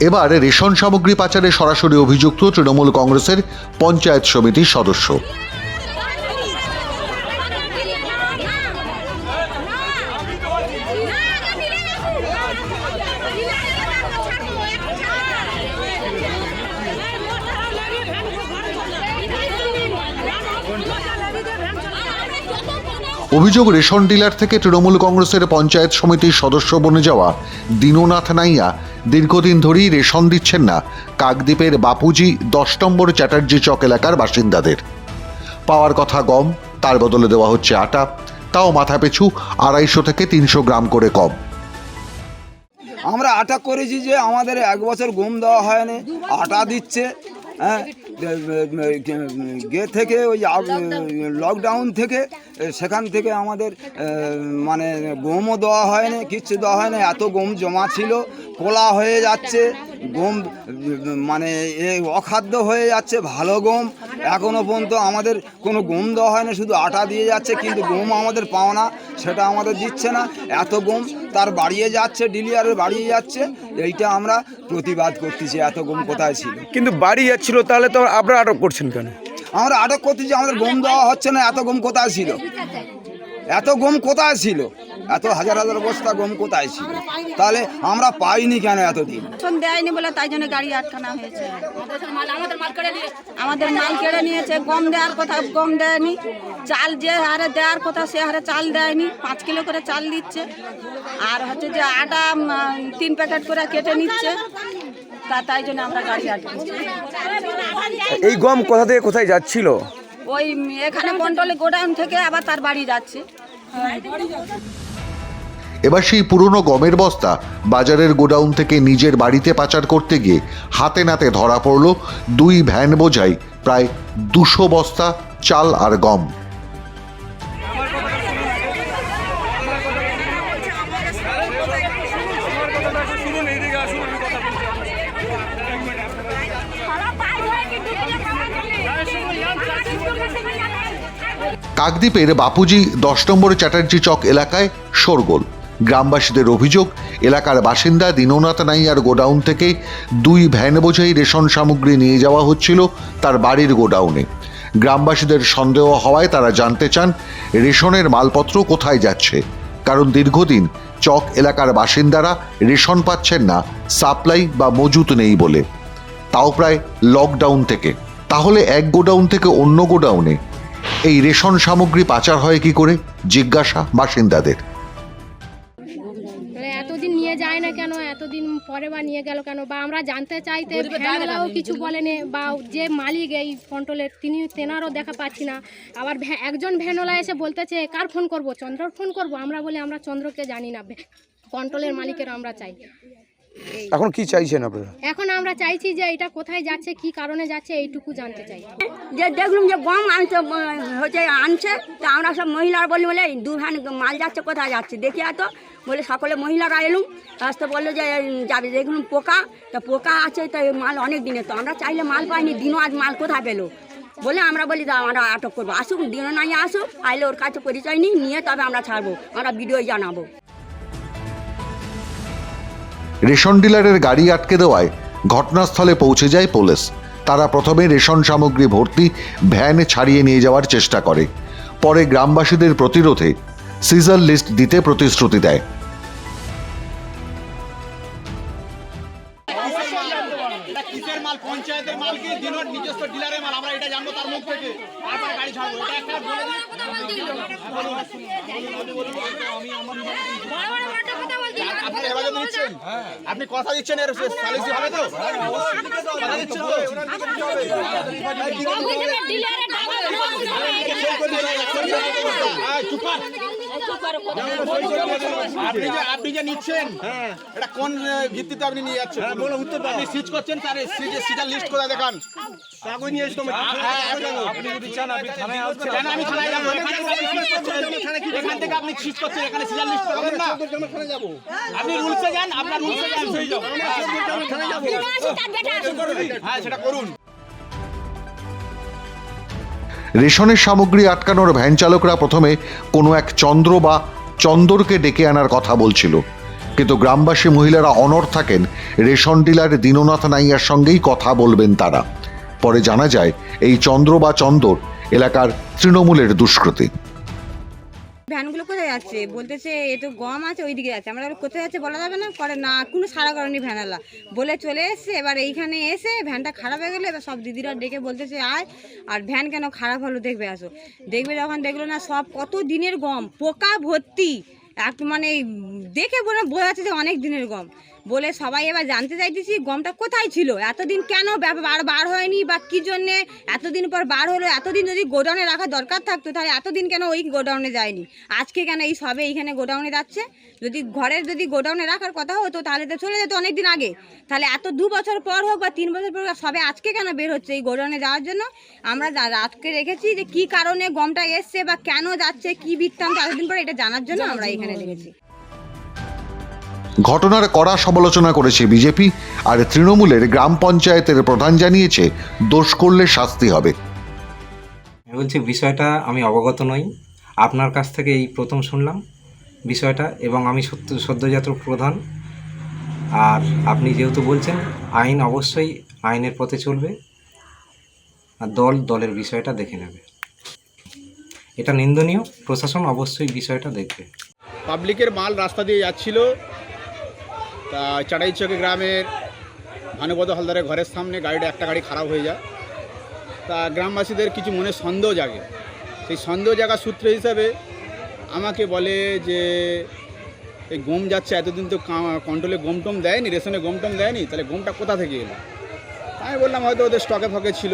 এবার রেশন সামগ্রী পাচারে সরাসরি অভিযুক্ত তৃণমূল কংগ্রেসের পঞ্চায়েত সমিতির সদস্য। অভিযোগ রেশন ডিলার থেকে তৃণমূল কংগ্রেসের পঞ্চায়েত সমিতির সদস্য বনে যাওয়া দীননাথ নাইয়া দীর্ঘদিন ধরেই রেশন দিচ্ছেন না। কাকদ্বীপের বাপুজি দশ নম্বর চ্যাটার্জি চক এলাকার বাসিন্দাদের। পাওয়ার কথা গম, তার বদলে দেওয়া হচ্ছে আটা, তাও মাথা মাথাপিছু আড়াইশো থেকে তিনশো গ্রাম করে কম। আমরা আটা করেছি যে আমাদের এক বছর গম দেওয়া হয়নি, আটা দিচ্ছে গে থেকে ওই লকডাউন থেকে সেখান থেকে আমাদের মানে গমও দেওয়া হয় না কিচ্ছু দেওয়া হয় না এত গম জমা ছিল, কোলা হয়ে যাচ্ছে, গম মানে এ অখাদ্য হয়ে যাচ্ছে, ভালো গম এখনও পর্যন্ত আমাদের কোনো গম দেওয়া হয় না শুধু আটা দিয়ে যাচ্ছে কিন্তু গম আমাদের পাও না সেটা আমাদের দিচ্ছে না। এত গম তার বাড়িয়ে যাচ্ছে ডিলিয়ারের বাড়িয়ে যাচ্ছে এইটা আমরা প্রতিবাদ করতেছি এত গম কোথায় ছিল? কিন্তু বাড়ি যাচ্ছিল তাহলে তো আপনারা আটক করছেন কেন? আমরা আটক করতেছি আমাদের গম দেওয়া হচ্ছে না এত গম কোথায় ছিল? এত গম কোথায় ছিল? এত হাজার হাজার বস্তা গম কোথায় ছিল? তাহলে আমরা পাইনি কেন এতদিন? দেয়নি বলে তাই জন্য গাড়ি আটকানো হয়েছে। আমাদের মাল কেড়ে নিয়েছে গম দেওয়ার কথা গম দেয়নি। চাল যে হারে দেওয়ার কথা সে হারে চাল দেয়নি। পাঁচ কিলো করে চাল দিচ্ছে। আর হচ্ছে যে আটা তিন প্যাকেট করে কেটে নিচ্ছে। তা তাই জন্য আমরা গাড়ি আটকেছি। এই গম কোথা থেকে কোথায় যাচ্ছিল? ওই এখানে কন্ট্রোলে গোডাউন থেকে আবার তার বাড়ি যাচ্ছে। এবার সেই পুরনো গমের বস্তা বাজারের গোডাউন থেকে নিজের বাড়িতে পাচার করতে গিয়ে হাতে নাতে ধরা পড়ল দুই ভ্যান বোঝাই প্রায় দুশো বস্তা চাল আর গম। কাকদ্বীপের বাপুজি দশ নম্বর চ্যাটার্জি চক এলাকায় শোরগোল। গ্রামবাসীদের অভিযোগ, এলাকার বাসিন্দা দীননাথ নাইয়ার গোডাউন থেকে দুই ভ্যান বোঝাই রেশন সামগ্রী নিয়ে যাওয়া হচ্ছিল তার বাড়ির গোডাউনে। গ্রামবাসীদের সন্দেহ হওয়ায় তারা জানতে চান, রেশনের মালপত্র কোথায় যাচ্ছে। কারণ দীর্ঘদিন চক এলাকার বাসিন্দারা রেশন পাচ্ছেন না, সাপ্লাই বা মজুত নেই বলে। তাও প্রায় লকডাউন থেকে। তাহলে এক গোডাউন থেকে অন্য গোডাউনে এই রেশন সামগ্রী পাচার হয় কি করে? জিজ্ঞাসা বাসিন্দাদের। পরে বা নিয়ে গেল কেন? বা আমরা জানতে চাইতে ভ্যানওয়ালাও কিছু বলেনি বা যে মালিক এই কন্ট্রোলের তিনি তেনারও দেখা পাচ্ছি না। আবার ভ্যা- একজন ভ্যানওয়ালা এসে বলতেছে কার ফোন করব? চন্দ্রর ফোন করব? আমরা বলে আমরা চন্দ্রকে জানি না কন্ট্রোলের মালিকের আমরা চাই। এখন কি চাইছেন আপনারা? এখন আমরা চাইছি যে এটা কোথায় যাচ্ছে কি কারণে যাচ্ছে এইটুকু জানতে চাই। যে দেখলুম যে গম আনছে হচ্ছে আনছে তা আমরা সব মহিলারা বলি বলে দু ভ্যান মাল যাচ্ছে কোথায় যাচ্ছে? দেখি এত বলে সকলে মহিলারা এলুম আসতে বলল যে যাবে দেখলুম পোকা তা পোকা আছে তো এই মাল অনেক দিনের তো আমরা চাইলে মাল পাইনি দিনও আজ মাল কোথায় পেল? বলে আমরা বলি আমরা আটক করব। আসুক দিনও নাই আসুক আইলে ওর কাছে পরিচয় নিই নিয়ে তবে আমরা ছাড়বো আমরা ভিডিও জানাব। রেশন ডিলারের গাড়ি আটকে দেওয়ায় ঘটনাস্থলে পৌঁছে যায় পুলিশ। তারা প্রথমে রেশন সামগ্রী ভর্তি, ভ্যান ছাড়িয়ে নিয়ে যাওয়ার চেষ্টা করে। পরে গ্রামবাসীদের প্রতিরোধে সিজার লিস্ট দিতে প্রতিশ্রুতি দেয়। নিচ্ছেন আপনি কথা দিচ্ছেন এর সালিসি হবে তো কথা দিচ্ছেন তো চুপ কর। আপনি যে আপনি যে নিচ্ছেন এটা কোন ভিত্তিতে আপনি নিয়ে যাচ্ছেন? বলো উত্তর আপনি সিজ করছেন তার সিজার লিস্ট কোথায় দেখান? কাগজ নিয়ে এসো আপনি যদি চান আপনি থানায় আসছেন আমি থানায় যাব। এখান থেকে আপনি সিজ করছেন। এখান থেকে আপনি সিজ করছেন এখানে সিজার লিস্ট পাবেন না। আপনি রুলসে যান আপনার রুলসে যান। হয়ে যাও হ্যাঁ সেটা করুন। রেশনের সামগ্রী আটকানোর ভ্যান চালকরা প্রথমে কোনো এক চন্দ্র বা চন্দরকে ডেকে আনার কথা বলছিল। কিন্তু গ্রামবাসী মহিলারা অনর থাকেন, রেশন ডিলার দীননাথ নাইয়ার সঙ্গেই কথা বলবেন তারা। পরে জানা যায়, এই চন্দ্র বা চন্দর এলাকার তৃণমূলের দুষ্কৃতী। ভ্যানগুলো কোথায় যাচ্ছে? বলতেছে, এ তো গম আছে ওই দিকে যাচ্ছে। আমরা কোথায় যাচ্ছে? বলা যাবে না। পরে না, কোনো সারা করেনি ভ্যানালা বলে চলে এসছে। এবার এইখানে এসে ভ্যানটা খারাপ হয়ে গেলে এবার সব দিদিরা ডেকে বলতেছে, আয়, আর ভ্যান কেন খারাপ হলো দেখবে, আসো। দেখবে যখন দেখল না, সব কত দিনের গম, পোকা ভর্তি। এক মানে দেখে বলে বোঝা যাচ্ছে যে অনেক দিনের গম। বলে সবাই এবার জানতে চাইতেছি গমটা কোথায় ছিল? এতদিন কেন ব্যাপ- বার বার হয়নি বা কী জন্যে? এতদিন পর বার হলো এতদিন যদি গোডাউনে রাখা দরকার থাকতো তাহলে এতদিন কেন ওই গোডাউনে যায়নি? আজকে কেন এই সবে এইখানে গোডাউনে যাচ্ছে? যদি ঘরের যদি গোডাউনে রাখার কথা হতো তাহলে তো চলে যেত অনেক দিন আগে। তাহলে এত দু বছর পর হোক বা তিন বছর পর সবে আজকে কেন বের হচ্ছে এই গোডাউনে যাওয়ার জন্য? আমরা রাতকে রেখেছি যে কি কারণে গমটা এসছে বা কেন যাচ্ছে কি বৃত্তান্ত এতদিন পর এটা জানার জন্য আমরা এখানে রেখেছি ঘটনার কড়া সমালোচনা করেছে বিজেপি আর তৃণমূলের গ্রাম পঞ্চায়েতের প্রধান জানিয়েছে দোষ করলে শাস্তি হবে। আমি বলছি বিষয়টা আমি অবগত নই। আপনার কাছ থেকে এই প্রথম শুনলাম বিষয়টা এবং আমি সত্য সদ্যজাত প্রধান। আর আপনি যেহেতু বলছেন আইন অবশ্যই আইনের পথে চলবে। আর দল দলের বিষয়টা দেখে নেবে। এটা নিন্দনীয় প্রশাসন অবশ্যই বিষয়টা দেখবে। পাবলিকের মাল রাস্তা দিয়ে যাচ্ছিল তা চাটাইচকে গ্রামের ভানুপদ হালদারের ঘরের সামনে গাড়িটা একটা গাড়ি খারাপ হয়ে যায়। তা গ্রামবাসীদের কিছু মনে সন্দেহ জাগে। সেই সন্দেহ জায়গা সূত্র হিসাবে আমাকে বলে যে, এই গম যাচ্ছে, এতদিন তো কন্ট্রোলে গম টম দেয়নি, রেশনে গম টম দেয়নি, তাহলে গমটা কোথা থেকে এলো? আমি বললাম, হয়তো ওদের স্টকে ফকে ছিল।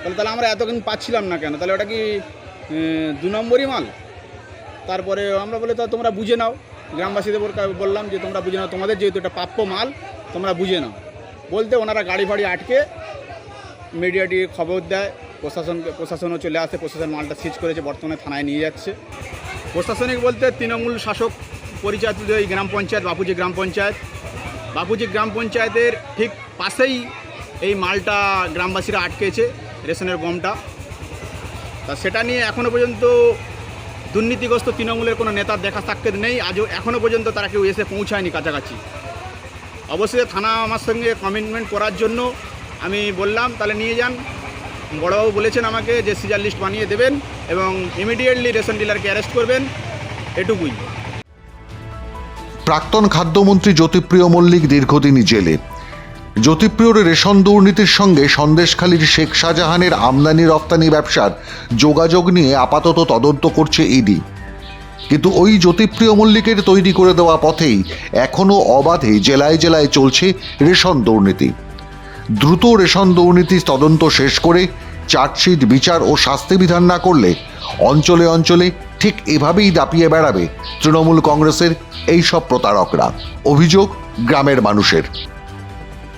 তাহলে তাহলে আমরা এতদিন পাচ্ছিলাম না কেন? তাহলে ওটা কি দু নম্বরই মাল? তারপরে আমরা বলে, তো তোমরা বুঝে নাও। গ্রামবাসীদের বল- বললাম যে তোমরা বুঝে নাও, তোমাদের যেহেতু এটা প্রাপ্য মাল, তোমরা বুঝে নাও। বলতে ওনারা গাড়ি ফাড়ি আটকে মিডিয়াটি খবর দেয় প্রশাসনকে প্রশাসনও চলে আসে, প্রশাসন মালটা সিজ করেছে, বর্তমানে থানায় নিয়ে যাচ্ছে। প্রশাসনিক বলতে তৃণমূল শাসক পরিচালিত এই গ্রাম পঞ্চায়েত, বাপুজি গ্রাম পঞ্চায়েত, বাপুজি গ্রাম পঞ্চায়েতের ঠিক পাশেই এই মালটা গ্রামবাসীরা আটকেছে রেশনের গমটা। তা সেটা নিয়ে এখনও পর্যন্ত দুর্নীতিগ্রস্ত তৃণমূলের কোনো নেতার দেখা সাক্ষাৎ নেই, আজও এখনও পর্যন্ত তারা কেউ এসে পৌঁছায়নি কাছাকাছি। অবশ্যই থানা আমার সঙ্গে কমিটমেন্ট করার জন্য আমি বললাম, তাহলে নিয়ে যান। বড়বাবু বলেছেন আমাকে যে সিজার লিস্ট বানিয়ে দেবেন এবং ইমিডিয়েটলি রেশন ডিলারকে অ্যারেস্ট করবেন, এটুকুই। প্রাক্তন খাদ্যমন্ত্রী জ্যোতিপ্রিয় মল্লিক দীর্ঘদিনই জেলে। জ্যোতিপ্রিয়র রেশন দুর্নীতির সঙ্গে সন্দেশখালীর শেখ শাহজাহানের আমদানি রপ্তানি ব্যবসার যোগাযোগ নিয়ে আপাতত তদন্ত করছে ইডি। কিন্তু ওই জ্যোতিপ্রিয় মল্লিকের তৈরি করে দেওয়া পথেই এখনও অবাধে জেলায় জেলায় চলছে রেশন দুর্নীতি। দ্রুত রেশন দুর্নীতির তদন্ত শেষ করে চার্জশিট, বিচার ও শাস্তি বিধান না করলে অঞ্চলে অঞ্চলে ঠিক এভাবেই দাপিয়ে বেড়াবে তৃণমূল কংগ্রেসের এই সব প্রতারকরা। অভিযোগ গ্রামের মানুষের।